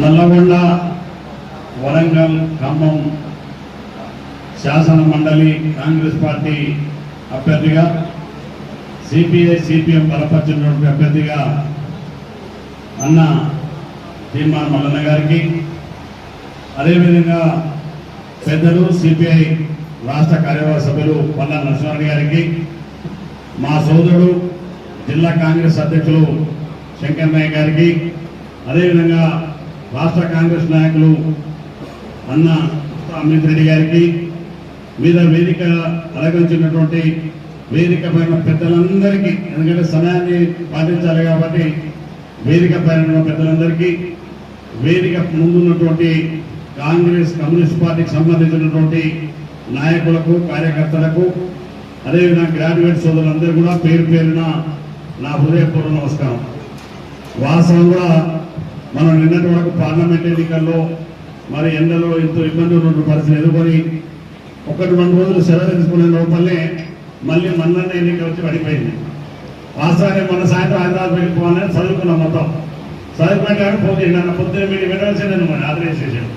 నల్లగొండ వరంగల్ ఖమ్మం శాసన మండలి కాంగ్రెస్ పార్టీ అభ్యర్థిగా సిపిఐ సిపిఎం బలపరిచినటువంటి అభ్యర్థిగా అన్న తీర్మాన మల్లన్న గారికి అదేవిధంగా పెద్దలు సిపిఐ రాష్ట్ర కార్యవర్గ సభ్యులు పల్లా నరసింహారెడ్డి గారికి మా సోదరుడు జిల్లా కాంగ్రెస్ అధ్యక్షులు శంకర్ నాయక్ గారికి అదేవిధంగా రాష్ట్ర కాంగ్రెస్ నాయకులు అన్న అమిత్ రెడ్డి గారికి మీద వేదిక అలగించినటువంటి వేదిక పైన పెద్దలందరికీ ఎందుకంటే సమయాన్ని పాటించాలి కాబట్టి వేదిక పైన ఉన్న పెద్దలందరికీ వేదిక ముందున్నటువంటి కాంగ్రెస్ కమ్యూనిస్ట్ పార్టీకి సంబంధించినటువంటి నాయకులకు కార్యకర్తలకు అదేవిధంగా గ్రాడ్యుయేట్ సోదరులందరూ కూడా పేరు పేరున నా హృదయపూర్వ నమస్కారం. వాస్తవం కూడా మనం నిన్నటి వరకు పార్లమెంట్ ఎన్నికల్లో మరి ఎండలో ఎంతో ఇబ్బందులు ఉన్న పరిస్థితి ఎదుర్కొని ఒకటి రెండు రోజులు సెలవు తీసుకునే లోపలనే మళ్ళీ మన్నన్న ఎన్నిక వచ్చి పడిపోయింది. వాస్తవాన్ని మన సాయంత్రం హైదరాబాద్ వెళ్ళిపోవాలని చదువుకున్నాం మొత్తం. చదువుకుంటాడు పోతే నన్ను పొద్దున్న మీరు వెళ్ళవలసిందని మరి ఆదరేజ్ చేశాడు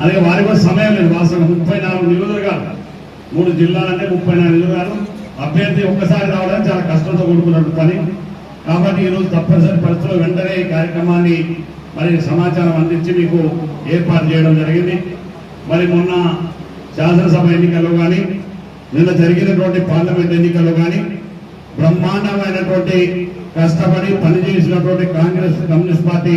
అలాగే వారి కూడా సమయం లేదు. వాస్తవం ముప్పై నాలుగు నియోజకవర్గాలు మూడు జిల్లాలంటే ముప్పై నాలుగు నియోజకవర్గాలు అభ్యర్థి ఒక్కసారి రావడానికి చాలా కష్టంతో కూడుకున్నట్టు పని. కాబట్టి ఈరోజు తప్పనిసరి పరిస్థితుల్లో వెంటనే ఈ కార్యక్రమాన్ని మరి సమాచారం అందించి మీకు ఏర్పాటు చేయడం జరిగింది. మరి మొన్న శాసనసభ ఎన్నికల్లో కానీ నిన్న జరిగినటువంటి పార్లమెంట్ ఎన్నికల్లో కానీ బ్రహ్మాండమైనటువంటి కష్టపడి పనిచేసినటువంటి కాంగ్రెస్ కమ్యూనిస్ట్ పార్టీ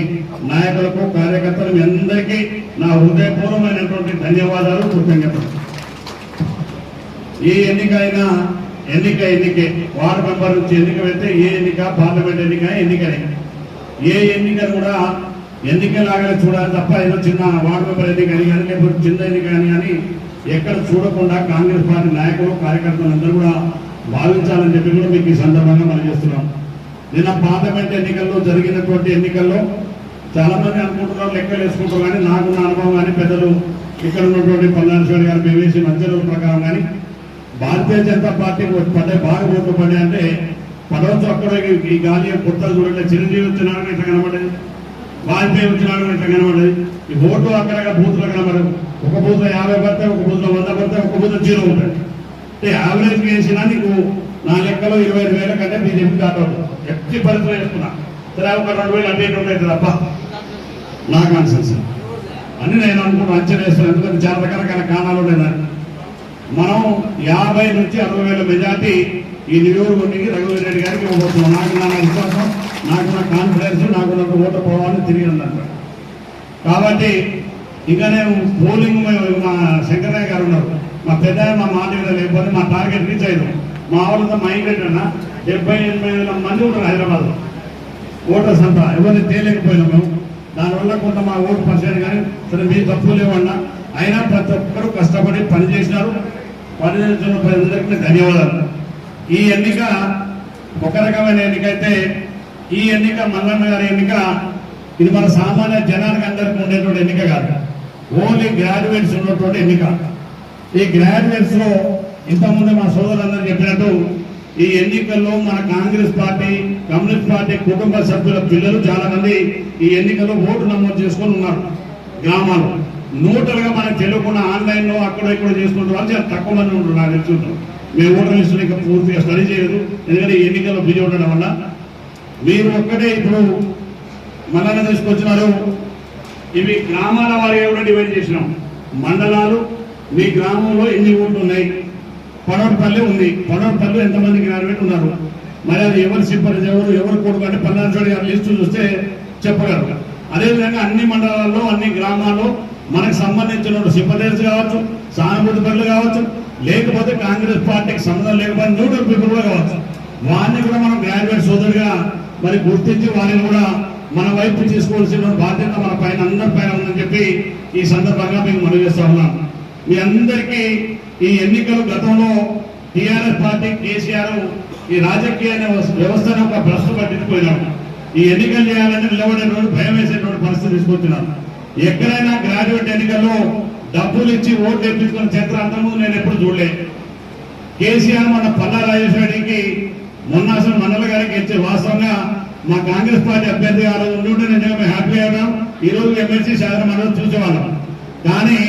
నాయకులకు కార్యకర్తలు మీ అందరికీ నా హృదయపూర్వమైనటువంటి ధన్యవాదాలు కృతజ్ఞతలు. ఏ ఎన్నిక అయినా ఎన్నిక ఎన్నికే వార్డు మెంబర్ నుంచి ఎన్నిక పెడితే ఏ ఎన్నిక పార్లమెంట్ ఎన్నిక ఎన్నికనే. ఏ ఎన్నిక కూడా ఎన్నికలాగానే చూడాలి తప్ప ఏదో చిన్న వార్డు ఎన్నిక అని కానీ లేకపోతే చిన్న ఎన్నిక అని కానీ ఎక్కడ చూడకుండా కాంగ్రెస్ పార్టీ నాయకులు కార్యకర్తలు అందరూ కూడా భావించాలని చెప్పి కూడా మీకు ఈ సందర్భంగా మనం చేస్తున్నాం. నిన్న పార్లమెంట్ ఎన్నికల్లో జరిగినటువంటి ఎన్నికల్లో చాలా మంది అనుకుంటున్నారు లెక్కలు వేసుకుంటారు కానీ నాకున్న అనుభవం కానీ పెద్దలు ఇక్కడ ఉన్నటువంటి పల్లాశ్వరి గారు మేము వేసిన ప్రకారం కానీ భారతీయ జనతా పార్టీ పడ్డాయి బాగా ఓట్లు పడ్డాయి అంటే పడవచ్చు అక్కడ ఈ- గాలి పుట్టలు చూడండి చిరంజీవి వచ్చినాడు ఇట్లా కనబడేది వాజ్పేయి వచ్చినాడు ఇట్లా కనబడి ఈ ఓట్లు అక్కడ బూత్లో కనబడదు ఒక బూత్లో యాభై పడితే ఒక బూత్లో వంద పడితే ఒక బూత్ జీరో ఉంటాయి యావరేజ్ వేసినా నీకు నా లెక్కలో ఇరవై ఐదు వేల కంటే బీజేపీ దాటవుతుంది ఎట్టి పరిస్థితులు వేసుకున్నా. సరే ఒక రెండు వేలు అంటే ఇటు ఉంటుంది తప్ప నా కాన్సెన్స్ అని నేను అనుకున్నాను అంచనా వేస్తాను. ఎందుకంటే చాలా రకరకాల కారణాలు ఉన్నాయి మనం యాభై నుంచి అరవై వేల మెజార్టీ ఈ నియోజకవర్గానికి రఘువీర్ రెడ్డి గారికి ఇవ్వబోతున్నాం. నాకు నా విశ్వాసం నాకు నా కాన్ఫిడెన్స్ నాకు నాకు ఓటు పోవాలని తిరిగి అన్నారు. కాబట్టి ఇంకా నేను పోలింగ్ మా శంకరయ్య గారు ఉన్నారు. మా పెద్ద మా మాట మీద లేకపోతే మా టార్గెట్ రీచ్ అయ్యారు మా వాళ్ళతో మైగ్రేట్ అన్న డెబ్బై ఎనభై వేల మంది ఉన్నారు హైదరాబాద్ ఓటర్స్ అంతా ఎవరిని తేలేకపోయినాం మేము. దానివల్ల కొంత మా ఓటు పర్సెంట్ కానీ సరే మీ తప్పు లేవన్నా అయినా ప్రతి ఒక్కరూ కష్టపడి పని పనిచేస్తున్న పని చేసిన ప్రజలందరికీ ధన్యవాదాలు. ఈ ఎన్నిక ఒక రకమైన ఎన్నికైతే ఈ ఎన్నిక మల్లన్న గారి ఎన్నిక ఇది మన సామాన్య జనానికి అందరికీ ఉండేటువంటి ఎన్నిక కాదు. ఓన్లీ గ్రాడ్యుయేట్స్ ఉన్నటువంటి ఎన్నిక. ఈ గ్రాడ్యుయేట్స్లో ఇంతకుముందు మా సోదరులందరూ చెప్పినట్టు ఈ ఎన్నికల్లో మన కాంగ్రెస్ పార్టీ కమ్యూనిస్ట్ పార్టీ కుటుంబ సభ్యుల పిల్లలు చాలా మంది ఈ ఎన్నికల్లో ఓటు నమోదు చేసుకొని ఉన్నారు గ్రామాల్లో. నూటలుగా మనకు తెలియకుండా ఆన్లైన్లో అక్కడ ఇక్కడ చేసుకుంటారు వాళ్ళు చాలా తక్కువ మంది ఉంటున్నారు నాకు తెలుసుంటారు మేము ఓటర్ లిస్టులు ఇంకా పూర్తిగా స్టడీ చేయలేదు. ఎందుకంటే ఈ ఎన్నికల్లో బిజీ ఉండడం వల్ల మీరు ఒక్కటే ఇప్పుడు మనల్ని తీసుకొచ్చినారు. ఇవి గ్రామాల వారిగా కూడా డివైడ్ చేసినాం. మండలాలు మీ గ్రామంలో ఎన్ని ఊళ్ళు ఉన్నాయి? పడవపల్లి ఉంది. పడవపల్లి ఎంతమంది గ్రాడ్యుయేట్ ఉన్నారు? మరి అది ఎవరు సిబ్బంది ఎవరు ఎవరు కొడుకు అంటే పల్నాడు గారు లిస్టు చూస్తే చెప్పగలరు. అదేవిధంగా అన్ని మండలాల్లో అన్ని గ్రామాల్లో మనకు సంబంధించిన సిబ్బంది కావచ్చు సానుభూతి పనులు కావచ్చు లేకపోతే కాంగ్రెస్ పార్టీకి సంబంధం లేకపోతే న్యూట్రల్ పీపుల్ కూడా కావచ్చు. వారిని కూడా మనం గ్రాడ్యుయేట్ సోదరుగా మరి గుర్తించి వారిని కూడా మన వైపు తీసుకోవాల్సిన బాధ్యత మన పైన అందరి పైన ఉందని చెప్పి ఈ సందర్భంగా మేము మనవి చేస్తా ఉన్నాం. మీ అందరికీ ఈ ఎన్నికలు గతంలో టీఆర్ఎస్ పార్టీ కేసీఆర్ ఈ రాజకీయ వ్యవస్థను ఒక భ్రష్టు పట్టించుకుపోయినాడు ఈ ఎన్నికలు చేయాలంటే నిలబడేటువంటి భయం వేసేటువంటి పరిస్థితి తీసుకొచ్చినాం. ఎక్కడైనా గ్రాడ్యుయేట్ ఎన్నికల్లో డబ్బులు ఇచ్చి ఓటు తెప్పించుకున్న చరిత్ర అంతకుముందు నేను ఎప్పుడు చూడలే. కేసీఆర్ మన పల్లా రాజేశ్వరికి మొన్న అసలు మండల గారికి ఇచ్చే వాస్తవంగా మా కాంగ్రెస్ పార్టీ అభ్యర్థి గారు ఉండుంటే నిజంగా మేము హ్యాపీ అయినాం ఈ రోజు ఎమ్మెల్సీ శాసనం మనం చూసేవాళ్ళం. కానీ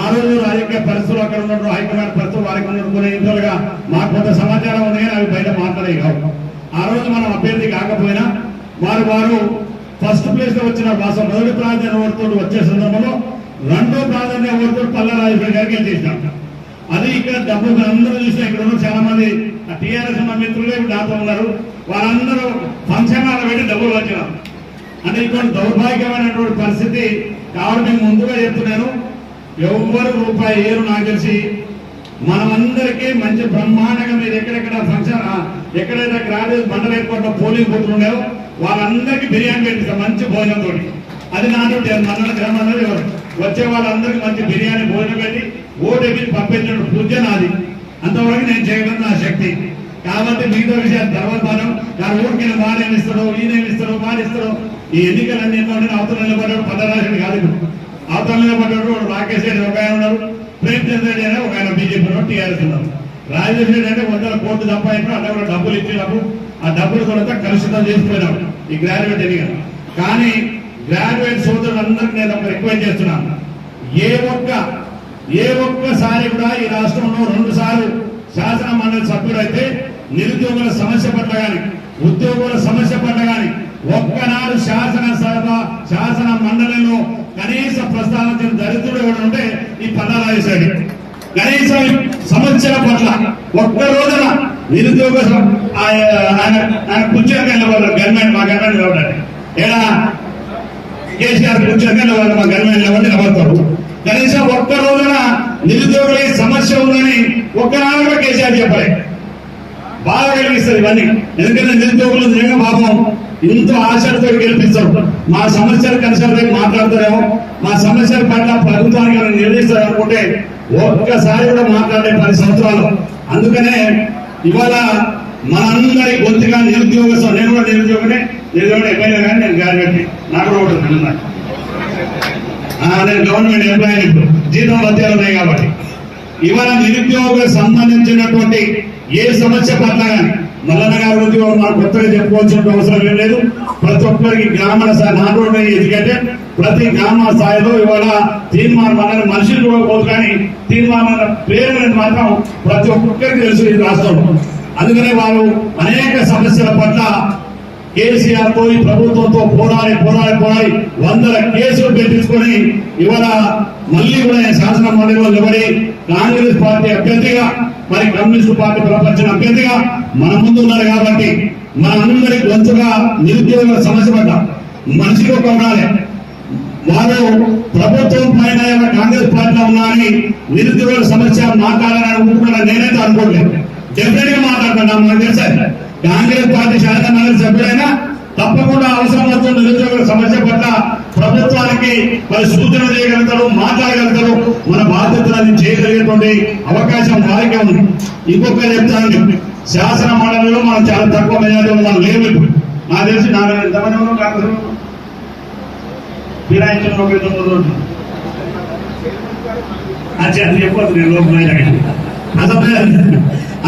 ఆ రోజు రాజకీయ పరిస్థితులు అక్కడ ఉన్నట్టు హైకమాండ్ పరిస్థితులు వారికి ఉన్నట్టు కొన్ని ఇంతలుగా మాకు కొంత సమాచారం ఉన్నాయి అవి బయట మాట్లాడే కావు. ఆ రోజు మనం అభ్యర్థి కాకపోయినా వారు వారు ఫస్ట్ ప్లేస్లో వచ్చిన వాసం మొదటి ప్రాధాన్యత ఓడుతూ వచ్చే సందర్భంలో రెండో ప్రాధాన్య ఓడుతూ పల్లా రాజశేఖర్ గారికి గెలిచేసినాం అది ఇక్కడ డబ్బు అందరూ చూసిన ఇక్కడ ఉన్న చాలా మంది టీఆర్ఎస్ మిత్రులే నాతో ఉన్నారు. వారందరూ ఫంక్షన్ హాల్ పెట్టి డబ్బులు వచ్చినాం. అంటే ఇటువంటి దౌర్భాగ్యమైనటువంటి పరిస్థితి కాబట్టి నేను ముందుగా చెప్తున్నాను. ఎవ్వరు రూపాయి ఏరు నాకు తెలిసి మనమందరికీ మంచి బ్రహ్మాండంగా మీరు ఎక్కడెక్కడ ఫంక్షన్ ఎక్కడైతే గ్రాడ్యుయేట్ మండల ఏర్పాటు పోలింగ్ బూత్లు ఉన్నాయో వాళ్ళందరికీ బిర్యానీ పెట్టిస్తాం మంచి భోజనంతో అది నాతో మండల గ్రామంలో ఎవరు? వచ్చే వాళ్ళందరికీ మంచి బిర్యానీ భోజనం పెట్టి ఓటు ఎక్కి పంపించడం పూజ నాది. అంతవరకు నేను చేయగలను నా శక్తి. కాబట్టి మిగతా విషయాలు తర్వాత మనం కానీ ఊరికి వారేమి ఇస్తారో ఈయనేమి ఇస్తారో వారు ఈ ఎన్నికలన్నీ ఏంటంటే అవతల నిలబడ్డాడు పదరాశుడు కాదు ఇప్పుడు. అవతల నిలబడ్డాడు రాకేష్ రెడ్డి ఒక ఆయన ఉన్నారు. ప్రేమ్ చంద్ర రెడ్డి అనే ఒక ఆయన బీజేపీ టీఆర్ఎస్ ఉన్నారు. రాజేష్ రెడ్డి అంటే వందల కోట్లు సంపాదించడం అంటే కూడా డబ్బులు ఇచ్చినప్పుడు ఆ డబ్బులు కూడా కలుషితం చేసిపోయినాం ఈ గ్రాడ్యుయేట్ ఎన్నిక. కానీ గ్రాడ్యుయేట్ సోదరులందరికీ నేను ఒక రిక్వెస్ట్ చేస్తున్నాను. ఏ ఒక్క ఏ ఒక్కసారి కూడా ఈ రాష్ట్రంలో రెండు సార్లు శాసన మండలి సభ్యుడైతే నిరుద్యోగుల సమస్య పట్ల కానీ ఉద్యోగుల సమస్య పట్ల గాని ఒక్కనాడు శాసన సభ శాసన మండలిలో కనీస ప్రస్తావించిన దరిద్రుడు ఎవడు ఉంటే ఈ పల్లారాజేశాడు కనీసం సమస్యల పట్ల ఒక్క రోజున నిరుద్యోగ స- ఆయన ఆయన- గవర్నమెంట్ మా గవర్నమెంట్ నిలబడాలి ఏడా కేసీఆర్ కూర్చొని వాళ్ళు మా గవర్నమెంట్ నిలబడి నిలబడతారు. కనీసం ఒక్క రోజున నిరుద్యోగులకి సమస్య ఉందని ఒక్కనాడు కూడా కేసీఆర్ చెప్పలేదు బాధ కలిగిస్తుంది ఇవన్నీ. ఎందుకంటే నిరుద్యోగులు నిజంగా పాపం. ఎంతో ఆశలతో గెలిపిస్తారు. మా సమస్యలు కన్సల్ట్ మాట్లాడతారేమో. మా సమస్యల పట్ల ప్రభుత్వానికి ఏమైనా నిర్ణయిస్తారు అనుకుంటే ఒక్కసారి కూడా మాట్లాడే పది సంవత్సరాలు. అందుకనే ఇవాళ మనందరి గొంతుగా నిరుద్యోగ నేను కూడా నిరుద్యోగనే. నిరుద్యోగం ఎప్పుడైనా కానీ నేను గ్రాడ్యుయేట్ నాకు కూడా ఒకటి నేను గవర్నమెంట్ ఎంప్లాయీ జీతం భత్యాలు ఉన్నాయి కాబట్టి. ఇవాళ నిరుద్యోగ సంబంధించినటువంటి ఏ సమస్య పట్ల మల్లన్న గారి గురించి మనం కొత్తగా చెప్పుకోవాల్సిన అవసరం ఏం లేదు. ప్రతి ఒక్కరికి గ్రామీణ స్థాయి ఎందుకంటే ప్రతి గ్రామ స్థాయిలో ఇవాళ తీర్మానం అనేది మనుషులు కూడా కానీ తీర్మానం పేరు మాత్రం ప్రతి ఒక్కరికి తెలుసు ఈ రాష్ట్రంలో. అందుకనే వాళ్ళు అనేక సమస్యల పట్ల కేసీఆర్తో ఈ ప్రభుత్వంతో పోరాడి పోరాడి పోరాడి వందల కేసులు పెట్టించుకొని ఇవాళ మళ్ళీ కూడా శాసన మండలిలో నిలబడి కాంగ్రెస్ పార్టీ అభ్యర్థిగా మరి కమ్యూనిస్ట్ పార్టీ ప్రపంచం అభ్యర్థిగా మన ముందు ఉన్నారు కాబట్టి మనందరి గొంతుగా నిరుద్యోగుల సమస్య పడ్డ మనిషికి కొనాలి వారు ప్రభుత్వం పైన కాంగ్రెస్ పార్టీలో ఉన్నారని నిరుద్యోగుల సమస్య మాట్లాడాలని అనుకుంటున్నా నేనైతే అనుకోలేదు. డెఫినెట్గా మాట్లాడుతున్నా మనకు తెలుసా? కాంగ్రెస్ పార్టీ శాసనమండలి సభ్యుడైనా తప్పకుండా అవసరం వచ్చిన నిరుద్యోగుల సమస్య పట్ల ప్రభుత్వానికి మరి సూచన చేయగలుగుతారు మాట్లాడగలుగుతారు. మన బాధ్యతలను చేయగలిగేటువంటి అవకాశం వారికే ఉంది. ఇంకొక చెప్తానండి శాసన మండలిలో మనం చాలా తక్కువ మెజార్టీ ఉన్నాం లేవు ఇప్పుడు. నాకు తెలిసి నాలుగు ఎంతమంది ఉన్నాం కాంగ్రెస్ ఫిరాయించిన ఒక ఇద్దరు ముగ్గురు అది అది నేను లోపల అసలు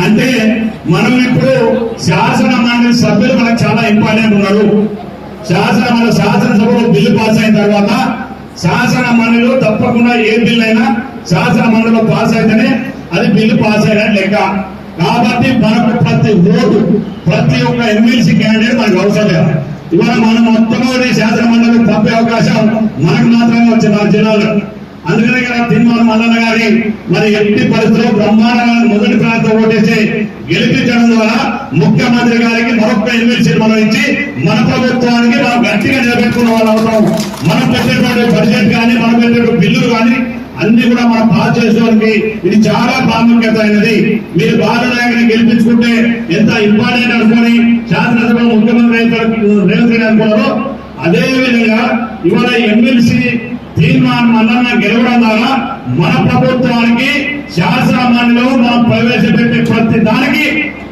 అంటే మనం ఇప్పుడు శాసన మండలి సభ్యులు మనకు చాలా ఇంపార్టెంట్ ఉన్నారు. శాసన మన శాసనసభలో బిల్లు పాస్ అయిన తర్వాత శాసన మండలిలో తప్పకుండా ఏ బిల్లు అయినా శాసన మండలిలో పాస్ అయితేనే అది బిల్లు పాస్ అయిన లెక్క. కాబట్టి మనకు ప్రతి ఓటు ప్రతి ఒక్క ఎమ్మెల్సీ క్యాండిడేట్ మనకు అవసరం లేదు. ఇవాళ మనం మొత్తం శాసన మండలి తప్పే అవకాశం మనకు మాత్రమే వచ్చింది మన జిల్లాలో. అందుకనే కదా తిరుమల మల్లన్న గారి మరి ఎట్టి పరిస్థితుల్లో బ్రహ్మాండమైన మొదటి ప్రాంతం ఓటేసి గెలిపించడం ద్వారా ముఖ్యమంత్రి గారికి మరొక ఎమ్మెల్సీ మనం ఇచ్చి మన ప్రభుత్వానికి మనం గట్టిగా నిలబెట్టుకున్న వాళ్ళు అవుతాం. మనం పెట్టేటువంటి బడ్జెట్ కానీ మనం పెట్టేటువంటి బిల్లులు కానీ అన్ని కూడా మనం పాస్ చేసుకోవడానికి ఇది చాలా ప్రాముఖ్యత అయినది. మీరు బాలనాయకుని గెలిపించుకుంటే ఎంత ఇంపార్టెంట్ అనుకొని శాసనసభ ముఖ్యమంత్రి రేవంత్ రెడ్డి అనుకున్నారో అదే విధంగా ఇవాళ ఎమ్మెల్సీ తీర్మానం మల్లన్న గెలవడం ద్వారా మన ప్రభుత్వానికి శాసనమండలిలో మనం ప్రవేశపెట్టే ప్రతి దానికి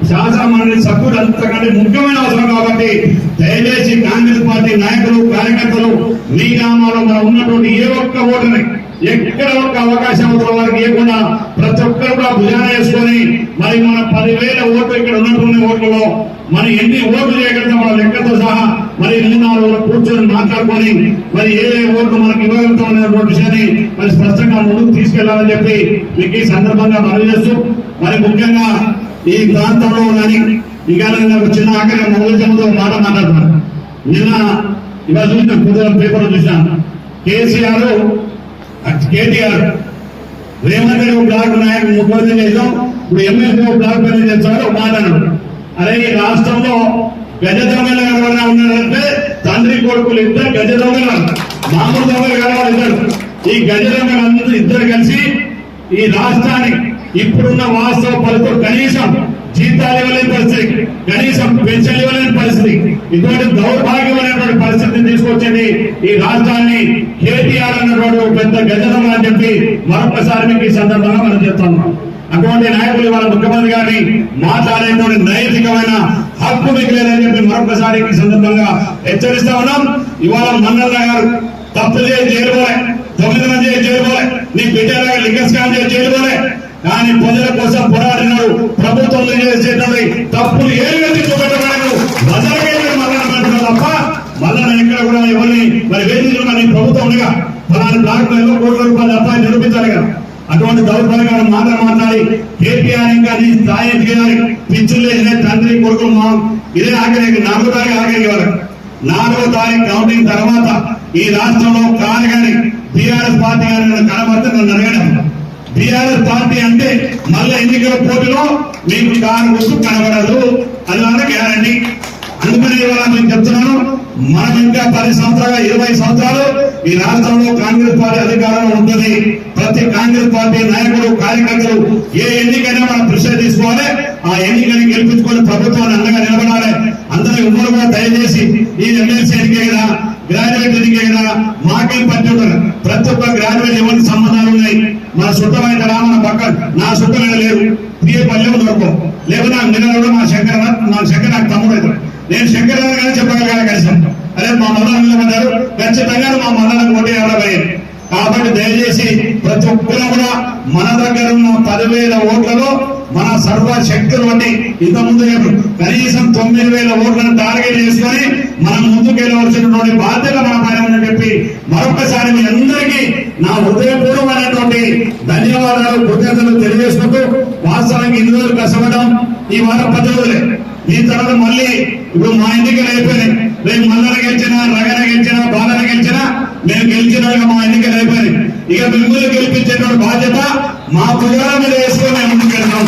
శాసనమండలి సభ్యులు అంతకంటే ముఖ్యమైన అవసరం కాబట్టి దయచేసి కాంగ్రెస్ పార్టీ నాయకులు కార్యకర్తలు మీ గ్రామాల్లో మనం ఉన్నటువంటి ఏ ఒక్క ఓటుని ఎక్కడ ఒక అవకాశం వారికి ఇవ్వకుండా ప్రతి ఒక్కరు కూడా భుజాన వేసుకొని మరి మన పదివేల ఓట్లు ఇక్కడ ఉన్నటువంటి ఓట్లలో మరి ఎన్ని ఓట్లు చేయగలుగుతాం మన లెక్కతో సహా మరి ఎన్ని కూర్చొని మాట్లాడుకొని మరి ఏ ఏ ఓట్లు మనకు ఇవ్వగలుగుతాం అనేటువంటి విషయాన్ని మరి స్పష్టంగా ముందుకు తీసుకెళ్ళాలని చెప్పి మీకు ఈ సందర్భంగా మనవి చేస్తూ మరి ముఖ్యంగా ఈ ప్రాంతంలో కానీ ఇక నేను చిన్న ఆఖరి మొదలు మాట మాట్లాడుతున్నాను నిన్న ఇవాళ చూసిన పొద్దున పేపర్ చూశాను కేసీఆర్ కేటీఆర్ రేవంత్ రెడ్డి బ్లాక్ నాయకుడు ముఖ్యమంత్రి చేద్దాం ఇప్పుడు ఎమ్మెల్యే బ్లాక్ పని చేస్తాడు మాట్లాడాడు మాట అరే ఈ రాష్ట్రంలో గజ దొంగలు ఎవరైనా ఉన్నారంటే తండ్రి కొడుకులు ఇద్దరు గజ దొంగలు మామూలు దొంగలు కలవాలి ఇద్దరు. ఈ గజ దొంగలు అందరూ ఇద్దరు కలిసి ఈ రాష్ట్రానికి ఇప్పుడున్న వాస్తవ పరిస్థితులు కనీసం జీతాలు ఇవ్వలేని పరిస్థితి కనీసం పెన్షన్ ఇవ్వలేని పరిస్థితి ఇటువంటి దౌర్భాగ్యమైనటువంటి పరిస్థితిని తీసుకొచ్చింది ఈ రాష్ట్రాన్ని కేటీఆర్ అన్నటువంటి ఒక పెద్ద గజనం అని చెప్పి మరొకసారి మీకు ఈ సందర్భంగా మనం చెప్తున్నాం అటువంటి నాయకులు ఇవాళ ముఖ్యమంత్రి గారిని మాట్లాడేటువంటి నైతికమైన హక్కు మీకు లేదని చెప్పి మరొకసారి ఈ సందర్భంగా హెచ్చరిస్తా ఉన్నాం. ఇవాళ మన్నన్న గారు తప్పు చేసి చేరుకోలే పోలే దొంగతనం చేసి చేరుకోలే నీ బిడ్డలాగా లింగ స్కామ్ చేసి చేరుకోలే కానీ ప్రజల కోసం పోరాడినాడు ప్రభుత్వం చేసేటువంటి తప్పులు ఏమి వ్యక్తి తప్ప మళ్ళా ఎక్కడ కూడా ఎవరిని మరి వేదికలు మరి ప్రభుత్వం ఉండగా ఫలాని బ్లాక్లో కోట్ల రూపాయలు తప్ప నిరూపించాలి కదా. అటువంటి దౌర్భాగ్యం మాట మాట్లాడి కేటీఆర్ ఇంకా నీ స్థాయి దిగాలి పిచ్చులు లేచిన తండ్రి కొడుకు మా ఇదే ఆఖరి నాలుగో తారీఖు ఆఖరికి వాళ్ళకి నాలుగో తారీఖు కౌంటింగ్ తర్వాత ఈ రాష్ట్రంలో కాదు కానీ బీఆర్ఎస్ పార్టీ గారి కనబడితే నన్ను అడగడం. బీఆర్ఎస్ పార్టీ అంటే మళ్ళీ ఎన్నికల పోటీలో మీకు కారు గుర్తు కనబడదు. అది వల్ల గ్యారంటీ ఇవాళ నేను చెప్తున్నాను. మనం ఇంకా పది సంవత్సరాలు ఇరవై సంవత్సరాలు ఈ రాష్ట్రంలో కాంగ్రెస్ పార్టీ అధికారంలో ఉంటుంది. ప్రతి కాంగ్రెస్ పార్టీ నాయకులు కార్యకర్తలు ఏ ఎన్నికైనా మనం ప్రెషర్ తీసుకోవాలి. ఆ ఎన్నికని గెలిపించుకొని ప్రభుత్వాన్ని అండగా నిలబడాలి. అందరూ ఎవరు కూడా దయచేసి ఈ ఎమ్మెల్సీ ఎన్నికైనా గ్రాడ్యుయేట్ ఎన్నికైనా మాకే పట్టి ప్రతి ఒక్క గ్రాడ్యుయేట్ ఎవరికి సంబంధాలు ఉన్నాయి? మన సుట్టమైన కదా మన పక్క నా సుట్టమైన లేరు. పిఏ పల్లెం దొరకవు. లేకపోతే నా నిన్న మా శంకర నా శంకర నాకు తమ్ముడు అవుతాడు నేను శంకర్ గారు చెప్పగలిగాను కలిసాం అదే మా మదన నిలబడ్డారు ఖచ్చితంగా మా మదన కొట్టి అడగలేదు కాబట్టి దయచేసి ప్రతి ఒక్కరూ కూడా మన దగ్గర ఉన్న పదివేల ఓట్లలో మన సర్వ శక్తులు బట్టి ఇంత ముందు కనీసం తొమ్మిది వేల ఓట్లను టార్గెట్ చేసుకొని మనం ముందుకు వెళ్ళవలసినటువంటి బాధ్యత మన పైన ఉందని చెప్పి మరొకసారి మీ అందరికీ నా హృదయపూర్వమైనటువంటి ధన్యవాదాలు కృతజ్ఞతలు తెలియజేసుకుంటూ వాస్తవానికి ఇన్ని రోజులు కష్టపడడం. ఈ వారం పది రోజులే. ఈ తర్వాత మళ్ళీ ఇప్పుడు మా ఎన్నికలు అయిపోయినాయి రేపు మల్లర గెలిచినా రగన గెలిచినా బాలన గెలిచినా మేము గెలిచిన మా ఎన్నికలు అయిపోయినాయి ఇక మిమ్మల్ని గెలిపించేటువంటి బాధ్యత మా భుజాల మీద వేసుకొని మేము ముందుకు వెళ్తాం.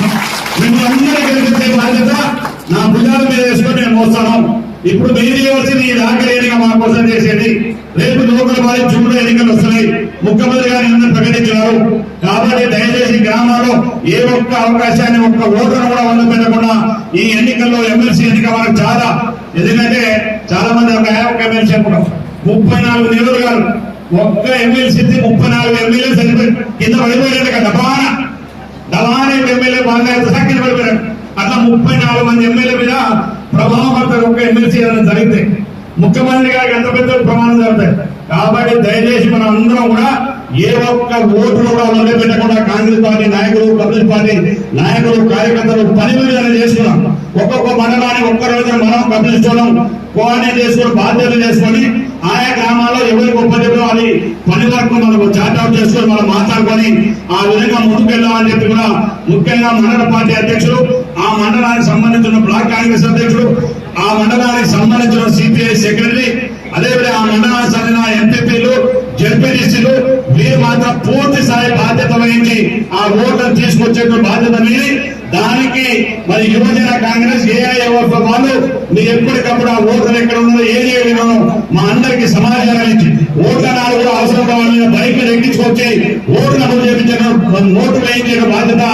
మిమ్మల్ని అందరూ గెలిపించే బాధ్యత నా భుజాల మీద వేసుకొని మేము వస్తాను ఇప్పుడు మీరు చేయవలసింది ఈ ఆఖరి ఎన్నిక మా కోసం చేసేది. రేపు లోకల్ వారి చూడ ఎన్నికలు వస్తున్నాయి. ముఖ్యమంత్రి గారు నిన్న ప్రకటించారు కాబట్టి దయచేసి గ్రామాల్లో ఏ ఒక్క అవకాశాన్ని ఒక్క ఓటర్ను కూడా వంద పెట్టకుండా ఈ ఎన్నికల్లో ఎమ్మెల్సీ ఎన్నిక మనకు చాలా. ఎందుకంటే చాలా మంది ఒక ఒక ఎమ్మెల్సీ అనుకుంటాం ముప్పై నాలుగు నియోజకవర్గాలు ఒక్క ఎమ్మెల్సీ ముప్పై నాలుగు ఎమ్మెల్యే సరిపోయి కింద పడిపోయారు కదా డబానా డబానా ఎమ్మెల్యే బాగా సక్కిన పడిపోయారు అట్లా ముప్పై నాలుగు మంది ఎమ్మెల్యే మీద ప్రభావం పడతారు ఒక్క ఎమ్మెల్సీ జరిగితే. ముఖ్యమంత్రి గారికి ఎంత పెద్ద ప్రమాణం జరుగుతాయి. కాబట్టి దయచేసి మనం అందరం కూడా ఏ ఒక్క ఓటు కూడా వదిలిపెట్టకుండా కాంగ్రెస్ పార్టీ నాయకులు కమ్యూనిస్ట్ పార్టీ నాయకులు కార్యకర్తలు పని మీద చేసుకున్నాం. ఒక్కొక్క మండలాన్ని ఒక్క రోజు మనం కమ్యూనిస్ట్ వాళ్ళం కోఆర్డినేట్ చేసుకుని బాధ్యతలు చేసుకొని ఆయా గ్రామాల్లో ఎవరి గొప్ప చెప్పినా అది పని వరకు మనం చాటౌట్ చేసుకొని మనం మాట్లాడుకొని ఆ విధంగా ముందుకెళ్ళామని చెప్పి కూడా ముఖ్యంగా మండల పార్టీ అధ్యక్షులు ఆ మండలానికి సంబంధించిన బ్లాక్ కాంగ్రెస్ అధ్యక్షుడు ఆ మండలానికి సంబంధించిన సిపిఐ సెక్రటరీ అదేవిధంగా ఆ మండలానికి చెందిన ఎంపీపీలు మీరు మాత్రం పూర్తి స్థాయి బాధ్యత వహించి ఆ ఓట్లను తీసుకొచ్చే బాధ్యత మీది. దానికి మరి యువజన కాంగ్రెస్ ఏఐఎఫ్ వాళ్ళు మీరు ఎప్పటికప్పుడు ఆ ఓట్లు ఎక్కడ ఉన్నారో ఏది విధానం మా అందరికి సమాచారం ఇచ్చి ఓట్ల నాడు కూడా అవసరం కావాలని బైక్లు ఎక్కించుకొచ్చి ఓట్లు అమలు చేయించడం ఓట్లు వేయించే బాధ్యత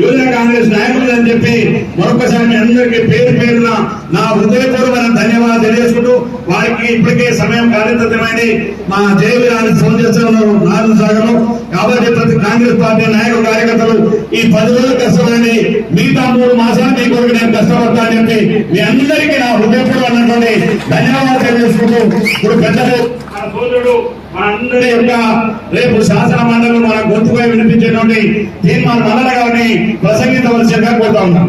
యువజన కాంగ్రెస్ నాయకులు అని చెప్పి మరొకసారి మీ అందరికీ పేరు పేరున నా హృదయపూర్వక ధన్యవాదాలు తెలియజేసుకుంటూ వారికి ఇప్పటికే సమయం కార్యతమైంది మా జయవీరానికి ఫోన్ చేస్తూ ఉన్నారు నారాయణ సాగర్ కాబట్టి ప్రతి కాంగ్రెస్ పార్టీ నాయకులు కార్యకర్తలు ఈ పది రోజులు కష్టపడండి. మిగతా మూడు మాసాలు మీ కొరకు నేను కష్టపడతా అని చెప్పి మీ అందరికీ నా హృదయపూర్వక ధన్యవాదాలు తెలియజేసుకుంటూ ఇప్పుడు పెద్దలు సోదరుడు మన అందరి యొక్క రేపు శాసన మండలి మన గొంతుపై వినిపించేటువంటి తీర్మానం మండలి గారిని ప్రసంగించవలసిందిగా కోరుతా ఉన్నాం.